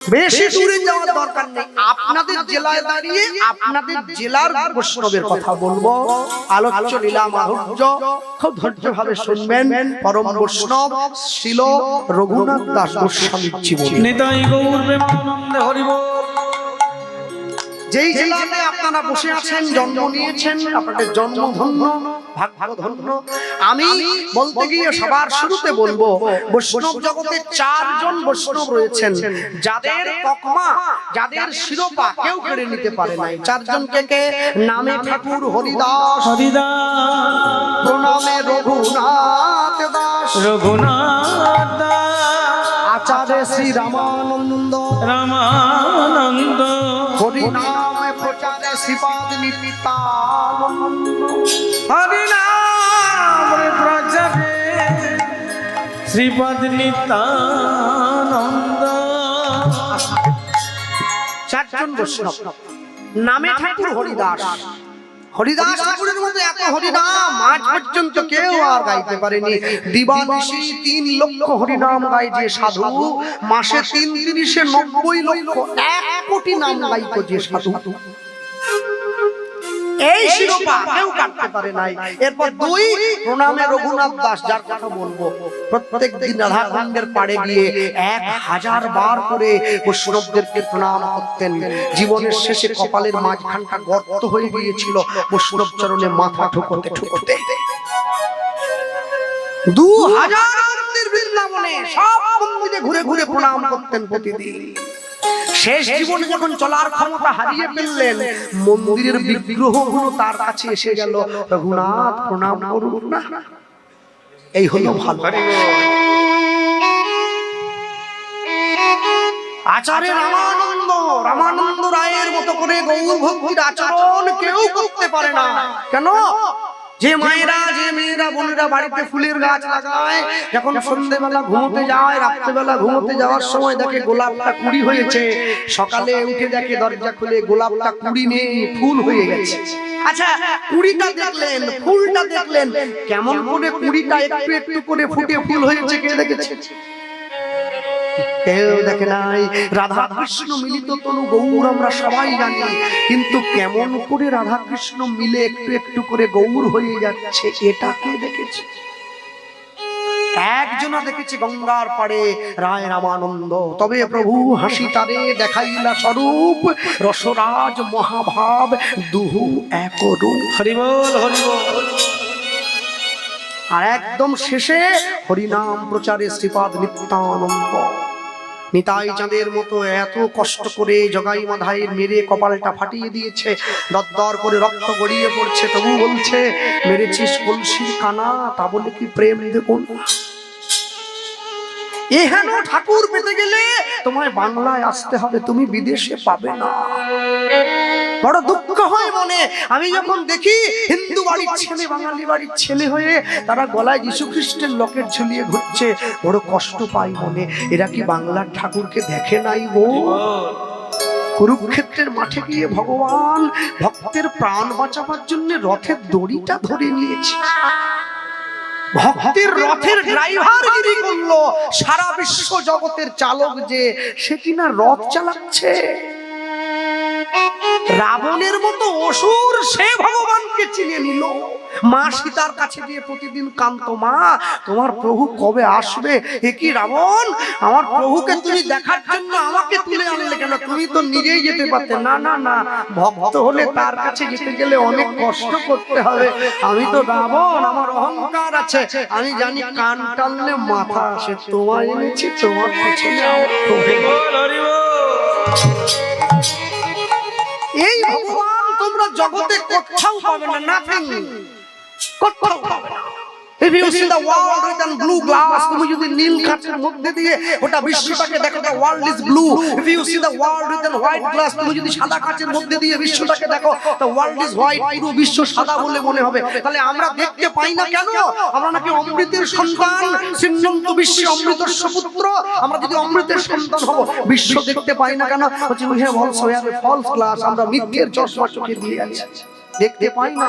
বেশি দূরে যাওয়ার দরকার নেই। আপনাদের জেলায় দাঁড়িয়ে আপনাদের জেলার বৈষ্ণবের কথা বলব। আলোচ্য লীলা মাধুর্য খুব ধৈর্য ভাবে শুনবেন। পরম বৈষ্ণব শিল রঘুনাথ দাস গোস্বামীর জীবন নিতাই গৌর প্রেমানন্দে হরিব যেই জেলাতে আপনারা বসে আছেন জন্ম নিয়েছেন আপনাদের জন্ম ধন্য আমি বলতে গিয়ে সবার শুরুতে বলব বৈষ্ণব জগতে চারজন বৈষ্ণব রয়েছেন। যাদের তকমা যাদের শিরোপা কেউ কেড়ে নিতে পারে নাই। চারজনকে কে কে? নামে ঠাকুর হরিদাস। হরিদা প্রণামে রঘুনাথ দাস। রঘুনাথ দাস, আচার্য শ্রী রামানন্দ। রামানন্দ। হরিনামে প্রচারে শ্রীপাদ নিপিতানন্দ হরিনাম প্রচারে শ্রীপদ নিতানন্দ চারজন বৈষ্ণব নামে ঠাকুর হরিদাস। হরিদাস ঠাকুরের মতো এত হরিনাম আজ পর্যন্ত কেউ আর গাইতে পারেনি। দিবানিশি তিন লক্ষ হরিনাম গায় যে সাধু। মাসে তিন তিরিশে নব্বই লক্ষ এক কোটি নাম গাইত যে সাধু। এই শিরোপা কেউ কাটতে পারে নাই। এরপর দুই প্রণামে রঘুনাথ দাস যার কথা বলব। প্রত্যেক দিন রাধাকুণ্ডের পাড়ে গিয়ে এক হাজার বার করে বৈষ্ণবদেরকে প্রণাম করতেন। জীবনের শেষে কপালের মাঝখানটা গর্ত হয়ে গিয়েছিল। বৈষ্ণব চরণে মাথা ঠুকোতে ঠুকোতে। দু হাজার মন্দির বৃন্দাবনে সব মন্দিরে ঘুরে ঘুরে প্রণাম করতেন প্রতিদিন। শেষ জীবনে যখন চলার ক্ষমতা হারিয়ে ফেললেন মন্দিরের বিগ্রহগুলো তার কাছে এসে গেল। রঘুনাথ প্রণাম করুন না। এই হলো ভালো। আচার্য রামানন্দ রামানন্দ রায়ের মতো করে গৌর ভক্তির আচরণ কেউ করতে পারে না। কেন? যে মায়েরা, যে মেয়েরা, বোনেরা বাড়িতে ফুলের গাছ লাগায়, যখন সন্ধেবেলা ঘুমোতে যায়, রাত্রেবেলা ঘুমোতে যাওয়ার সময় দেখে গোলাপটা কুড়ি হয়েছে। সকালে উঠে দেখে দরজা খুলে গোলাপটা কুড়ি নেই, ফুল হয়ে গেছে। আচ্ছা কুড়িটা দেখলেন, ফুলটা দেখলেন, কেমন করে কুড়িটা একটু একটু করে ফুটে ফুল হয়েছে কে দেখেছে? কেউ দেখে নাই। রাধা কৃষ্ণ মিলিত তনু গৌর আমরা সবাই জানি। কিন্তু কেমন করে রাধা কৃষ্ণ মিলে একটু একটু করে গৌর হয়ে যাচ্ছে এটা কে দেখেছে? একজনা দেখেছে গঙ্গার পাড়ে রায় রামানন্দ। তবে প্রভু হাসি তারে দেখাইলা স্বরূপ রসরাজ মহাভাব দুহু এক হরিবল হরিবল। আর একদম শেষে হরিনাম প্রচারে শ্রীপাদ নিত্যানন্দ। নিতাই চাঁদের মতো এত কষ্ট করে জগাই মাধাই মেরে কপালটা ফাটিয়ে দিয়েছে। দরদর করে রক্ত গড়িয়ে পড়ছে, তবু বলছে, মেরেছিস কলসির কানা, তা বলে কি প্রেম দেব না? এহেন ঠাকুর পেতে গেলে তোমায় বাংলায় আসতে হবে, তুমি বিদেশে পাবে না। বড় দুঃখ হয় মনে, আমি যখন দেখি হিন্দু বাড়ির ছেলে, বাঙালি বাড়ির ছেলে হয়ে তারা গলায় যীশু খ্রিস্টের লকেট ঝুলিয়ে ঘুরছে, বড় কষ্ট পাই মনে, এরা কি বাংলার ঠাকুরকে দেখে নাই গো? কুরুক্ষেত্রের মাঠে গিয়ে ভগবান ভক্তের প্রাণ বাঁচাবার জন্য রথের দড়িটা ধরে নিয়েছে। ভক্তের রথের ড্রাইভার গিরি করল সারা বিশ্ব জগতের চালক যে সে কিনা রথ চালাচ্ছে? রাবণের মতো অসুর সে ভগবানকে চিনে নিল। মা সীতার কাছে গিয়ে প্রতিদিন কান্ত, মা, তোমার প্রভু কবে আসবে? এ কি রাবণ? আমার প্রভুকে তুমি দেখার জন্য আমাকে তুলে আনলে কেন? তুমি তো নিজেই যেতে পারতে। না না না, ভক্ত হলে তার কাছে যেতে গেলে অনেক কষ্ট করতে হবে। আমি তো রাবণ, আমার অহংকার আছে। আমি জানি কান টানলে মাথা আসে। তোমায় এনেছি, তোমার পেছনে আমার প্রভু এই ভগবান তোমরা জগতে কোথাও পাবে না কোথাও If you see the world with an blue glass, তুমি যদি নীল কাঁচের মধ্যে দিয়ে ওটা বিশ্বটাকে দেখো the world is blue. If you see the world with an white glass, তুমি যদি সাদা কাঁচের মধ্যে দিয়ে বিশ্বটাকে দেখো the world is white. পুরো বিশ্ব সাদা বলে মনে হবে। তাহলে আমরা দেখতে পাই না কেন? আমরা নাকি অমৃতের সন্তান সিন্নন্ত বিশ্বে অমৃতর পুত্র। আমরা যদি অমৃতের সন্তান হব বিশ্ব দেখতে পাই না কেন? হচ্ছে we have also have false glass আমরা মিথ্যের চশমা চোখে দিয়ে আছি। দেখতে পাই না।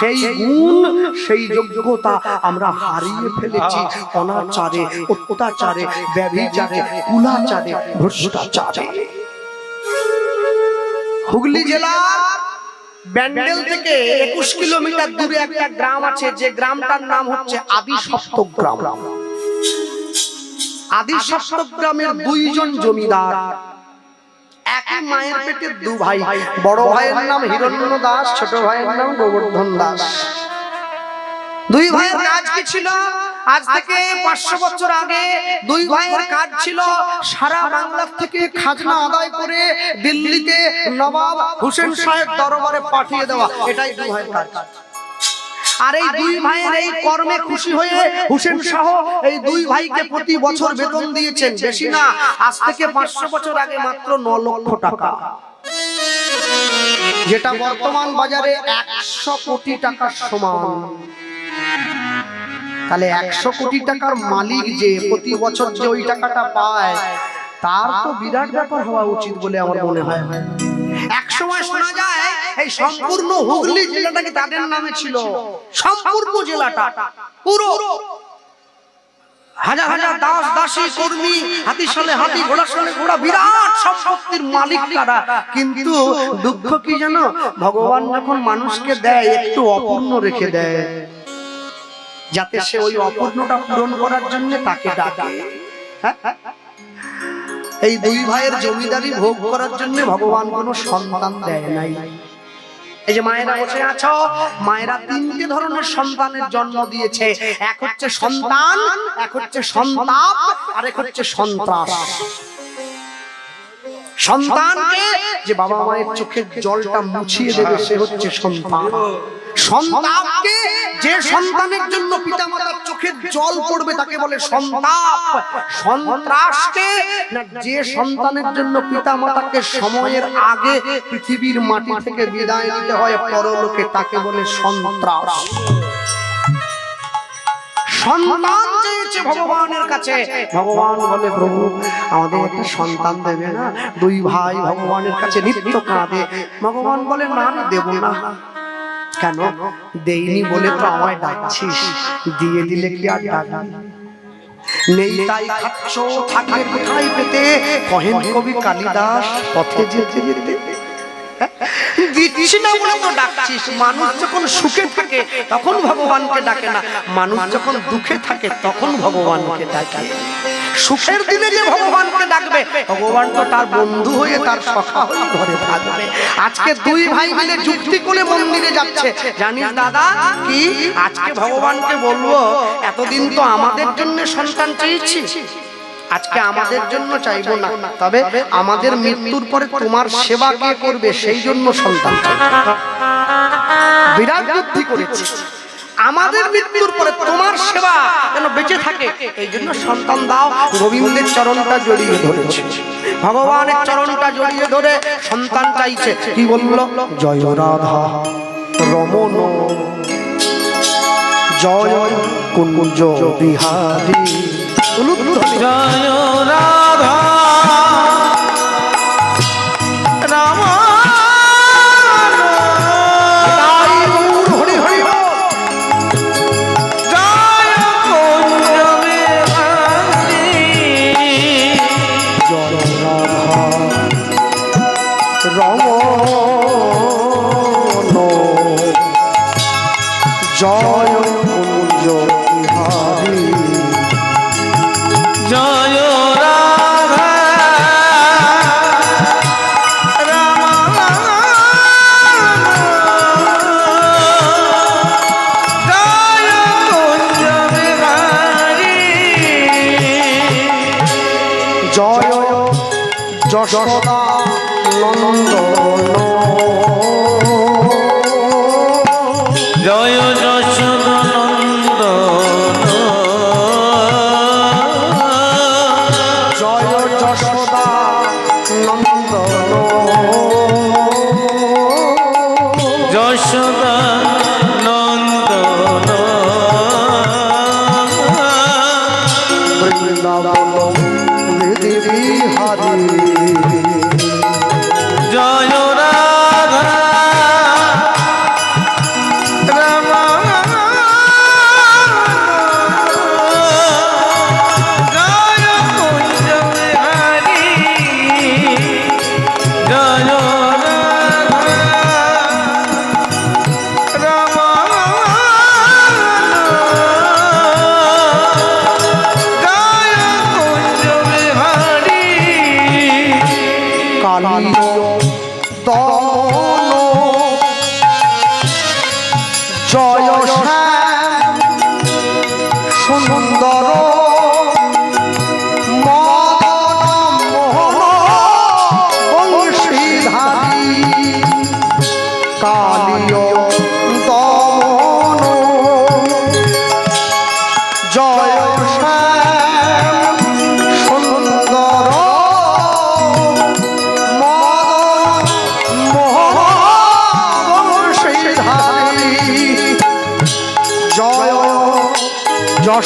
সেই গুণ সেই যোগ্যতা আমরা হারিয়ে ফেলেছি। অনাচারে অত্যাচারে ব্যভিচারে কুলাচারে ভ্রষ্টাচারে। হুগলি জেলার ব্যান্ডেল থেকে একুশ কিলোমিটার দূরে একটা গ্রাম আছে যে গ্রামটার নাম হচ্ছে আদি সপ্তক গ্রাম আদি সপ্তক গ্রামের দুইজন জমিদার। একই মায়ের পেটে দু ভাই। বড় ভাইয়ের নাম হিরণ্য দাস ছোট ভাইয়ের নাম গোবর্ধন দাস। দুই ভাইয়ের কাজ কি ছিল? আজ থেকে পাঁচশো বছর আগে দুই ভাইয়ের কাজ ছিল সারা বাংলা থেকে খাজনা আদায় করে দিল্লিতে নবাব হুসেন সাহেব দরবারে পাঠিয়ে দেওয়া। এটাই দুই ভাইয়ের কাজ। আর এই দুই ভাইয়ের এই কর্মে খুশি হয়ে হুসেন শাহ এই দুই ভাইকে প্রতি বছর বেতন দিয়েছেন। বেশি না, আজ থেকে পাঁচশো বছর আগে মাত্র ন লক্ষ টাকা। যেটা বর্তমান বাজারে একশো কোটি টাকার সমান। তাহলে একশো কোটি টাকার মালিক যে প্রতি বছর যে ওই টাকাটা পায়, তার তো বিরাট ব্যাপার হওয়া উচিত বলে আমার মনে হয়। এক সময় শোনা যায় এই সম্পূর্ণ হুগলি জেলাটাকে তাদের নামে ছিল। সম্পূর্ণ জেলাটা। পুরো। হাজার হাজার দাস, দাসী, কর্মী হাতি সালে হাতি ঘোড়া সালে ঘোড়া, বিরাট মালিক তারা। কিন্তু দুঃখ কি ভগবান যখন মানুষকে দেয়, একটু অপূর্ণ রেখে দেয়। যাতে সে ওই অপূর্ণটা পূরণ করার জন্য তাকে ডাকে। হ্যাঁ? এই দুই ভাইয়ের জমিদারি ভোগ করার জন্য ভগবান কোনো সন্তান দেয় নাই। এই যে মায়েরা বসে আছো, মায়েরা তিনটে ধরনের সন্তানের জন্ম দিয়েছে। এক হচ্ছে সন্তান, এক হচ্ছে সন্তাপ আর এক হচ্ছে সন্ত্রাস। সন্তানকে যে বাবা মায়ের চোখের জলটা মুছিয়ে দেবে সে হচ্ছে সন্তান। সন্তাপকে যে সন্তানের জন্য পিতামাতার চোখের জল পড়বে তাকে বলে সন্তাপ। সন্ত্রাসকে না যে সন্তানের জন্য পিতামাতাকে সময়ের আগে পৃথিবীর মাটি থেকে বিদায় নিতে হয় পরলোকে তাকে বলে সন্ত্রাস। সন্তান চেয়েছে ভগবানের কাছে। ভগবান বলে প্রভু আমাদের একটা সন্তান দেবে না। দুই ভাই ভগবানের কাছে নিত্য কাঁদে। ভগবান বলে না দেব না। কেন? দেইনি বলে তো আমায় ডাকছিস। দিয়ে দিলে কি আর ডাকবি নেই তাই খাচ্ছ থাকবে কোথায় পেতে? কহেন কবি কালিদাস পথে যেতে যেতে। দিচ্ছি না বলে তো ডাকছিস, মানুষ যখন সুখে থাকে, তখন ভগবানকে ডাকে না। মানুষ যখন দুঃখে থাকে, তখন ভগবানকে ডাকে। সুখের দিনে যে ভগবানকে ডাকবে, ভগবান তো তার বন্ধু হয়ে তার সখা হয়ে ঘরে থাকবে। আজকে দুই ভাই মিলে যুক্তি করে মন্দিরে যাচ্ছে। জানিস দাদা কি? আজকে ভগবানকে বলব, এতদিন তো আমাদের জন্য সন্তান চেয়েছি। আজকে আমাদের জন্য চাইব না। তবে আমাদের মৃত্যুর পরে তোমার সেবা কে করবে সেই জন্য সন্তান বিরাট বুদ্ধি করেছে। আমাদের মৃত্যুর পরে তোমার সেবা যেন বেঁচে থাকে এই জন্য সন্তান দাও। গোবিন্দের চরণটা জড়িয়ে ধরেছে। ভগবানের চরণটা জড়িয়ে ধরে সন্তান চাইছে। কি বলল? জয় রাধা রমন জয় কুঞ্জ বিহারী। উলুধ্বনি। জয় যশোদানন্দ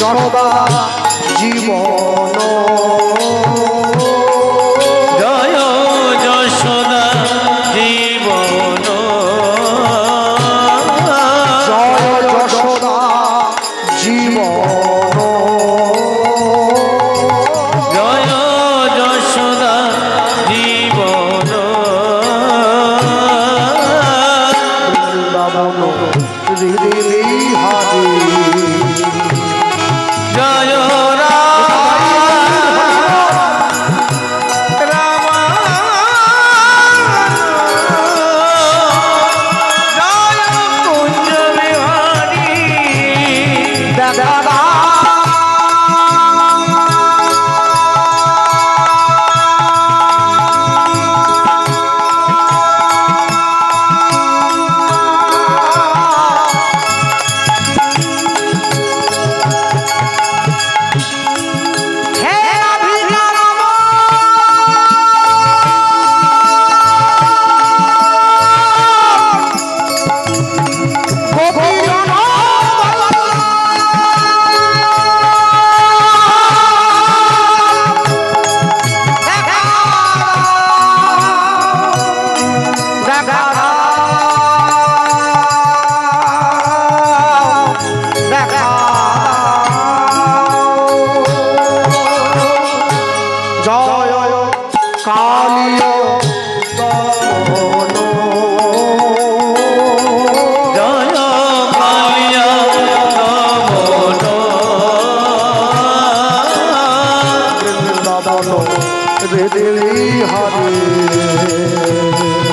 যশোদা হৃদয় হরে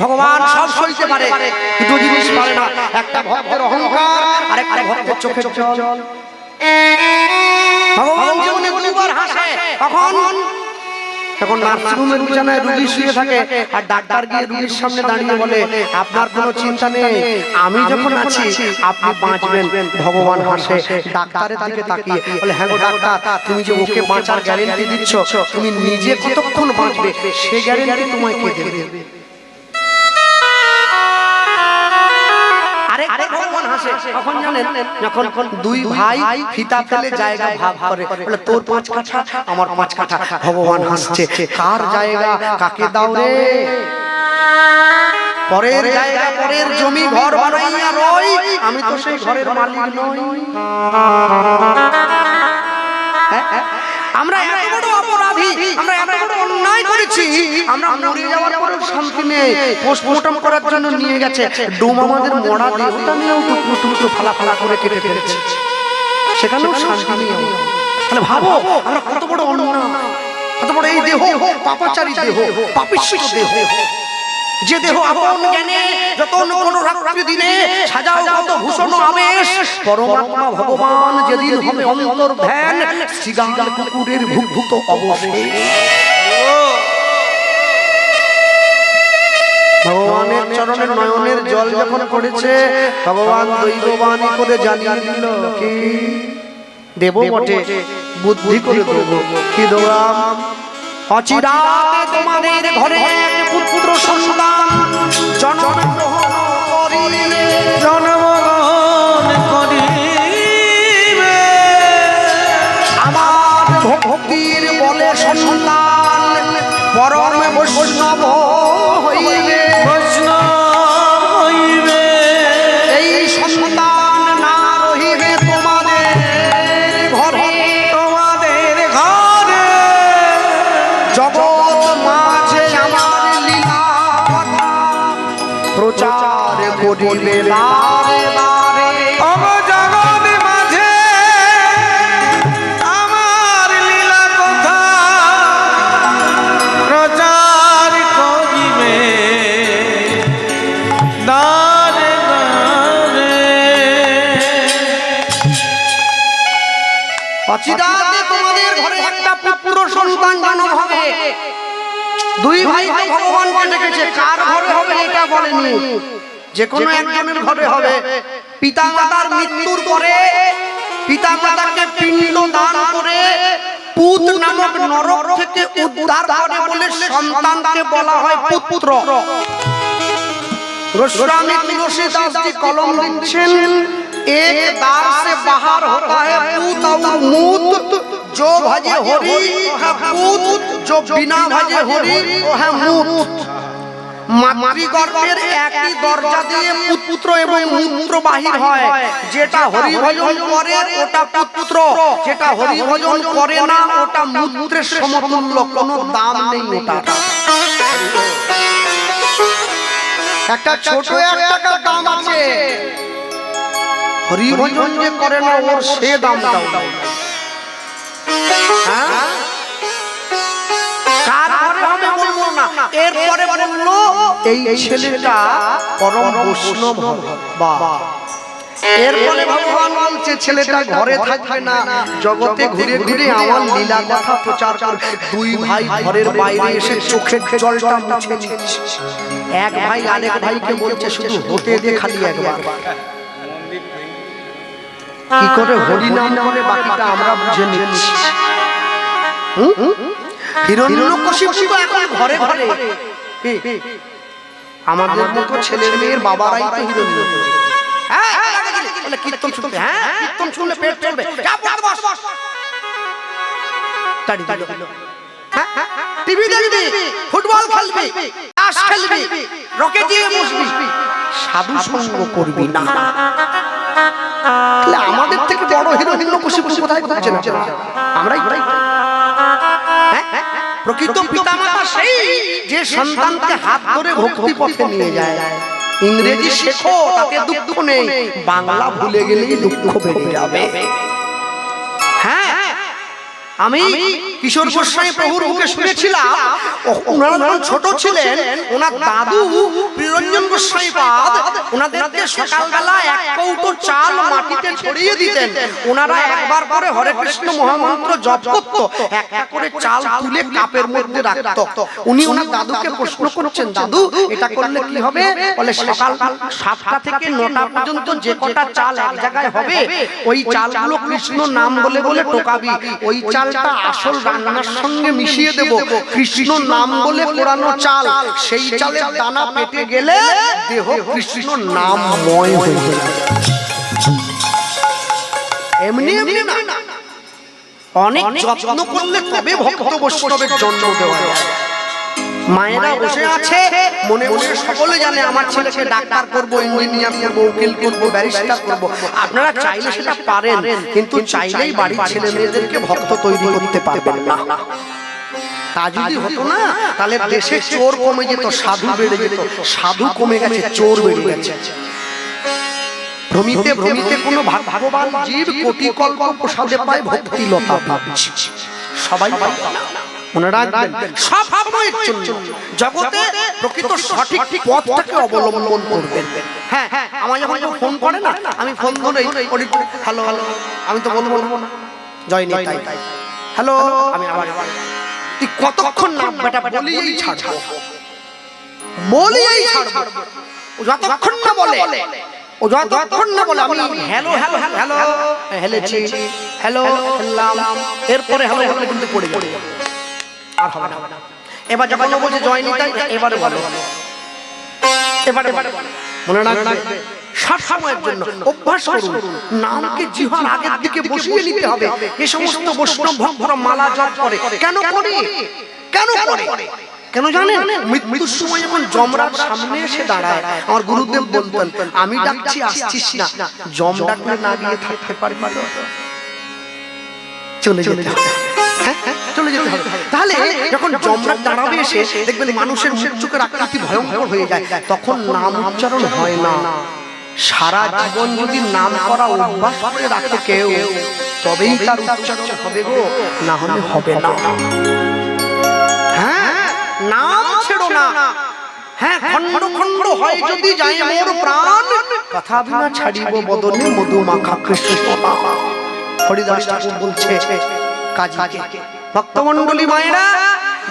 ভগবান সব সইতে পারে দুটো জিনিস পারে না। একটা ভক্তের অহংকার আর একটা ভক্তের চোখের জল। ভগবান জীবনে দুবার হাসে কখন তখন নার্সিংহোমের বিছানায় রুগী শুয়ে থাকে আর ডাক্তার গিয়ে রুগীর সামনে দাঁড়িয়ে বলে আপনার কোনো চিন্তা নেই আমি যখন আছি আপনি বাঁচবেন। ভগবান হাসে ডাক্তারের দিকে তাকিয়ে বলে হ্যাঁ গো ডাক্তার তুমি যে ওকে বাঁচার গ্যারেন্টি দিচ্ছ তুমি নিজে কতক্ষণ বাঁচবে সে গ্যারেন্টি তোমায় কে দেবে? কখন জানেন যখন দুই ভাই ফিতা ফেলে জায়গা ভাগ করে বলে তোর পাঁচ কাঠা আমার পাঁচ কাঠা ভগবান হাসছে। কার জায়গা কাকে দাও রে? পরের জায়গা পরের জমি ঘর বানাইয়া রই। আমি তো সেই ঘরের মালিক নই। হ্যাঁ, হ্যাঁ। আমরা এত বড় অপরাধী আমরা এত বড় করেছি। আমরা মরে যাওয়ার পরেও শান্তি নেই। পোস্টমর্টম করার জন্য নিয়ে গেছে। ডোম আমাদের মরা দেহটা নিয়েও টুকরো টুকরো ফালা ফালা করে কেটে ফেলেছে। সেখানেও শান্তি নেই। তাহলে ভাবো আমরা কত বড় অন্যায়। কত বড় এই দেহ পাপাচারী দেহ পাপিষ্ট দেহ। যে দেহ আপন জ্ঞানে যতন কোন রাত্রি দিনে সাজাও কত ভূষণ আবেশ। পরমাত্মা ভগবান যেদিন হবে অন্তর ধ্যান শ্রীগাল কুকুরের ভুভূত অবশেষ ভগবানের চরণের নয়নের জল যখন পড়েছে ভগবান দৈববাণী করে জানিয়ে দিল কি? দেব বটে বুদ্ধি করে দেব। কি দেবাম অচিরাতে তোমাদের ঘরে এক পুত্র সন্তান। জন্ম গ্রহণ করিলে আমার ভক্তির বলে সন্তান পরম বৈষ্ণব অচিরাতে তোমাদের ঘরে একটা পুত্র সন্তান জন্ম হবে। দুই ভাই তো ভগবানকে ডেকেছে কার ঘরে হবে এটা বলেনি। যে কোনো একজনের ঘরে হবে। পিতা মাতার মৃত্যুর পরে পিতা মাতাকে পিণ্ড দান করে পুত নামক নরক থেকে উদ্ধার করে বলে সন্তানকে বলা হয় পুত্র। গোস্বামী তুলসী দাসজি কলম দিচ্ছেন। एक दार से बाहर होता है पूत और मूत जो भजे हरि वो है पूत जो बिना भजे हरि वो है मूत মাতৃগর্ভের একই দরজা দিয়ে পুত্র এবং মূত্র বাহির হয় যেটা হরি ভজন করে ওটা পুত্র যেটা হরি ভজন করে না ওটা মূত্রের সমতুল্য কোনো দাম নেই ওটা একটা ছোট এক টাকার দাম আছে হরিভজন যে করে না ওর সে দাম দাও হ্যাঁ? এই ছেলেটা ঘরে না। জগতে আমার প্রচার দুই ভাই ঘরের এসে জলটা এক ভাই আরেক ভাইকে বলছে, শুধু হতে দে খালি একবার। কি করে হরি নাম করে বাকিটা আমরা বুঝে নিচ্ছি? হিরণ্যকশিপু তো এখন ঘরে ঘরে। আমাদের মতো ছেলের মেয়ের বাবারাই তো হিরণ্য। হ্যাঁ হ্যাঁ, কীর্তন শুনতে। হ্যাঁ কীর্তন শুনলে পেট চলবে। যা পড়তে বস তাড়ি দিল। হ্যাঁ, টিভি দেখবি ফুটবল খেলবি তাস খেলবি রকেট দিয়ে বসবি। সাধু সঙ্গ করবি না। আমাদের থেকে বড় হিরো হিরো খুশি খুশি কোথায় কোথায় চলে আমরাই আমরাই হ্যাঁ? প্রকৃত পিতামাতা সেই যে সন্তানকে হাত ধরে ভক্তি পথে নিয়ে যায়। ইংরেজি শেখো, তাতে দুঃখ নেই। বাংলা ভুলে গেলেই দুঃখ বেড়ে যাবে। আমি কিশোর গোস্বামী প্রভুর মুখে শুনেছিলাম ওনারা যখন ছোট ছিলেন ওনার দাদু প্রিরঞ্জন গোস্বামী পাদ ওনাদেরকে সকালবেলা এক কৌটো চাল মাটিতে ছড়িয়ে দিতেন। ওনারা একবার করে হরে কৃষ্ণ মহামন্ত্র জপ করত একটা করে চাল তুলে কাপের মধ্যে রাখত। উনি ওনার দাদুকে প্রশ্ন করছেন দাদু এটা করলে কি হবে? বলে সকাল সাতটা থেকে নটা পর্যন্ত যে কটা চাল এক জায়গায় হবে ওই চালগুলো কৃষ্ণ নাম বলে বলে টোকাবি ওই চালটা আসল রান্নার সঙ্গে মিশিয়ে দেব। কৃষ্ণ নাম বলে পোড়ানো চাল। সেই চালের দানা পেটে গেলে দেহ কৃষ্ণ নামময় হয়ে যাবে এমনি এমনি না। অনেক যত্ন করলে তবে ভক্ত বৈষ্ণবের জন্ম দেওয়া যায়। মায়েরা বসে আছে মনে মনে সকলে জানে আমার ছেলেকে ডাক্তার করব ইঞ্জিনিয়ার করব উকিল করব ব্যারিস্টার করব। আপনারা চাইলে সেটা পারেন কিন্তু চাইলেই বাড়ির ছেলে মেয়েদেরকে ভক্ত তৈরি করতে পারবেন না। তা যদি হতো না তাহলে দেশে চোর কমে যেত সাধু বেড়ে যেত সাধু কমে গেছে চোর বেড়ে গেছে। ভ্রমিতে ভ্রমিতে কোনো ভগবান জীব কোটি কল্প প্রসাদে পায় ভক্তি লতা সবাই পায়। না। মনে রাখবেন সব সময়ের জন্য জগতে প্রকৃত সঠিক পথটাকে অবলম্বন করবেন। হ্যাঁ হ্যাঁ আমার যখন ফোন করে না আমি ফোন ধরেই হ্যালো হ্যালো আমি তো বলব না। জয় নিতাই। হ্যালো আমি আবার তুই কতক্ষণ নাম বেটা বলিয়েই ছাড়বো? বলিয়েই ছাড়বো। ও যতক্ষণ না বলে ও যতক্ষণ না বলে আমি হ্যালো হ্যালো হ্যালো হেলেছি হ্যালো হেললাম এরপরে হ্যালো বলে কিন্তু পড়ে যাবে। আর হবে না। এবার যখন বলছে জয় নিতাই এবারে বলো। এবারে মনে রাখবে? সব সময়ের জন্য অভ্যাস করুন। নামকে জিহার আগের দিকে বসিয়ে নিতে হবে। এই সমস্ত বৈষ্ণব ভক্তরা মালা জপ করে। কেন করে? কেন করে? কেন জানেন? মৃত্যুর সময় যখন যমরাজ সামনে এসে দাঁড়ায় আমার গুরুদেব বলতেন আমি ডাকছি আসছিস না। যম ডাকলে না গিয়ে থাকতে পারবি। তো? চলে যেতে হবে। হ্যাঁ, হ্যাঁ, চলে যেতে হবে। তাহলে যখন জমরাট দাঁড়াবে এসে দেখবেন মানুষের মুখ চোখের আকৃতি ভয়ঙ্কর হয়ে যায়। তখন নাম উচ্চারণ হয় না। সারা জীবন যদি নাম করা অভ্যাস করে রাখে কেউ তবেই তার উচ্চারণ হবে গো না হলে হবে না। হ্যাঁ নাম ছেড়ো না। হ্যাঁ খন্ড খন্ড হয় যদি যায় মোর প্রাণ। কথা বিনা ছাড়িব বদনে মধু মাখা কৃষ্ণ। হরিদাস ঠাকুর বলছে কাজীকে ভক্তমণ্ডলী মায়েরা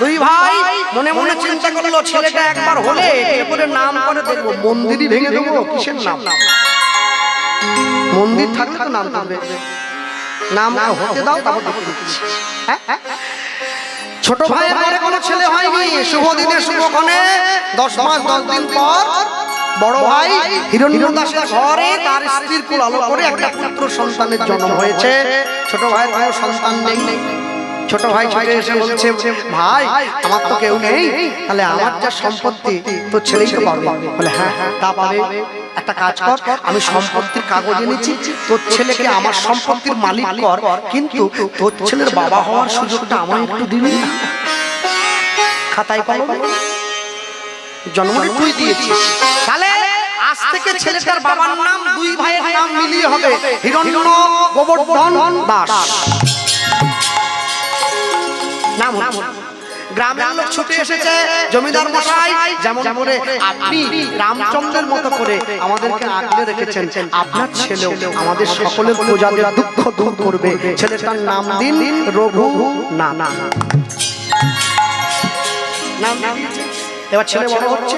দুই ভাই মনে মনে চিন্তা করল ছেলেটা একবার হলে এরপরে নাম করে দেখব মন্দিরই ভেঙে দেবো কিসের নাম? মন্দির থাকলে তো নাম থাকবে। নাম হতে দাও তারপর হ্যাঁ? হ্যাঁ? ছোট ভাইয়ের পরে কোনো ছেলে হয়নি। শুভ দিনে শুভক্ষণে দশ মাস দশ দিন পর বড় ভাই হিরণ্য দাসের ঘরে তার স্ত্রীর কুল আলো করে একটা পুত্র সন্তানের জন্ম হয়েছে। ছোট ভাইয়ের কোনো সন্তান নেই। ছোট ভাই ছুটে এসে বলছে, ভাই, আমার তো কেউ নেই, তাহলে আমার যা সম্পত্তি, তোর ছেলেই তো পাবে। বলে হ্যাঁ হ্যাঁ তা পাবে। একটা কাজ কর, আমি সম্পত্তির কাগজ এনেছি, তোর ছেলেকে আমার সম্পত্তির মালিক কর, কিন্তু তোর ছেলের বাবা হওয়ার সুযোগটা আমায় একটু দিবি? খাতায় কলম জন্মটা তুই দিয়েছিস। তাহলে আজ থেকে ছেলেটার বাবার নাম, দুই ভাইয়ের নাম মিলিয়ে হবে। হিরণ্য গোবর্ধন দাস। নাম। গ্রামের লোক ছুটে এসেছে জমিদার মশাই যেমন করে আপনি রামচন্দ্রের মতো করে আমাদেরকে আগলে রেখেছেন। আপনার ছেলেও আমাদের সকলের প্রজাদের দুঃখ দূর করবে। ছেলেটার নাম দিন রঘু না না। এবার ছেলে বড় হচ্ছে।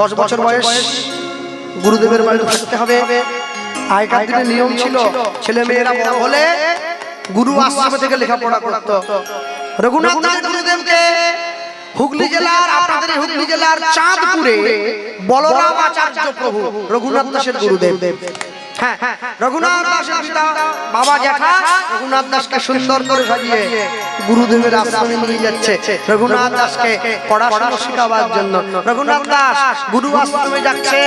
দশ বছর বয়স। গুরুদেবের বাড়িতে থাকতে হবে। আগেকার দিনে নিয়ম ছিল ছেলে। মেয়েরা বড় হলে গুরু আশ্রমে থেকে লেখাপড়া করতো। রঘুনাথ দাস গুরুদেবকে হুগলি জেলার আপনাদের হুগলি জেলার চাঁদপুরে বলরাম আচার্য প্রভু রঘুনাথ দাসের গুরুদেব। হ্যাঁ রঘুনাথ দাসের পিতা বাবা জ্যাঠা রঘুনাথ দাসকে সুন্দর করে সাজিয়ে গুরুদেবের আশ্রমে নিয়ে যাচ্ছে। রঘুনাথ দাসকে পড়াশোনা শেখাবার জন্য। রঘুনাথ দাস গুরু আশ্রমে যাচ্ছে।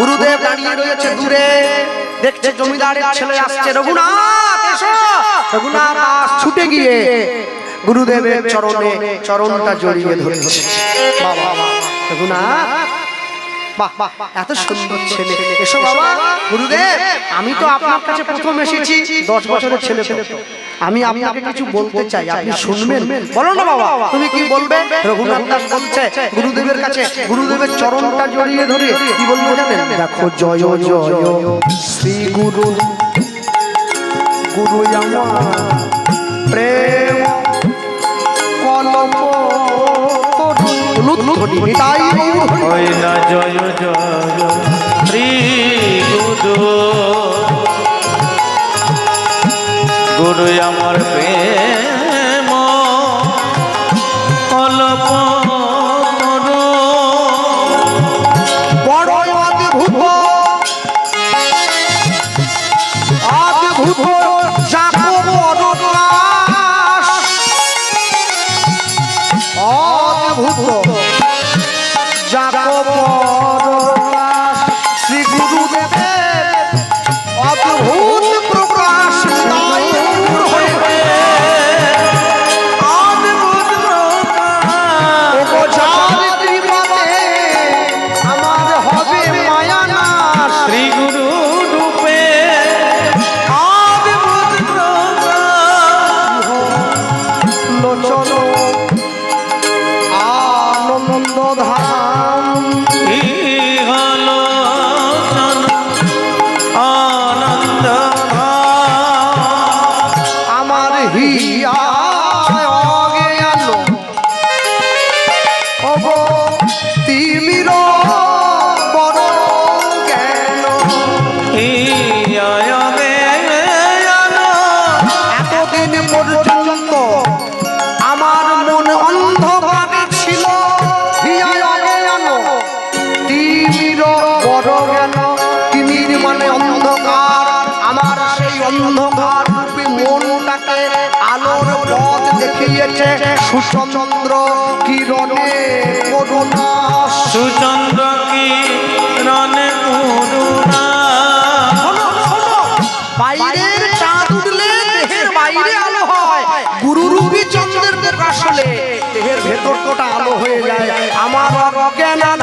গুরুদেব দাঁড়িয়ে রয়েছে দূরে। দেখছে জমিদারের ছেলে আসছে। রঘুনাথ এসো রঘুনাথ দাস ছুটে গিয়ে গুরুদেবের চরণে চরণটা জড়িয়ে ধরেছে বাবা রঘুনাথ এত সুন্দর ছেলে এসো বাবা গুরুদেব আমি তো আপনার কাছে প্রথম এসেছি দশ বছরের ছেলে। আমি আপনাকে কিছু বলতে চাই আপনি শুনবেন বলো না বাবা তুমি কি বলবে রঘুনাথ দাস বলছে গুরুদেবের কাছে গুরুদেবের চরণটা জড়িয়ে ধরে কি বলব জানেন দেখো জয় জয় শ্রী গুরু গুরু আমার প্রেম ওই না জয় জয় শ্রী গুরু আমার প্রেম কল্প হিয়া দেখিয়েছে সুচন্দ্র কিরণে করুণা। সুচন্দ্র করুণা শোনো, বাইরের চাঁদ উঠলে দেহের বাইরে আলো হয়। গুরুরূপী চন্দ্রের প্রকাশ হলে দেহের ভেতরটা আলো হয়ে যায়। আমার অজ্ঞান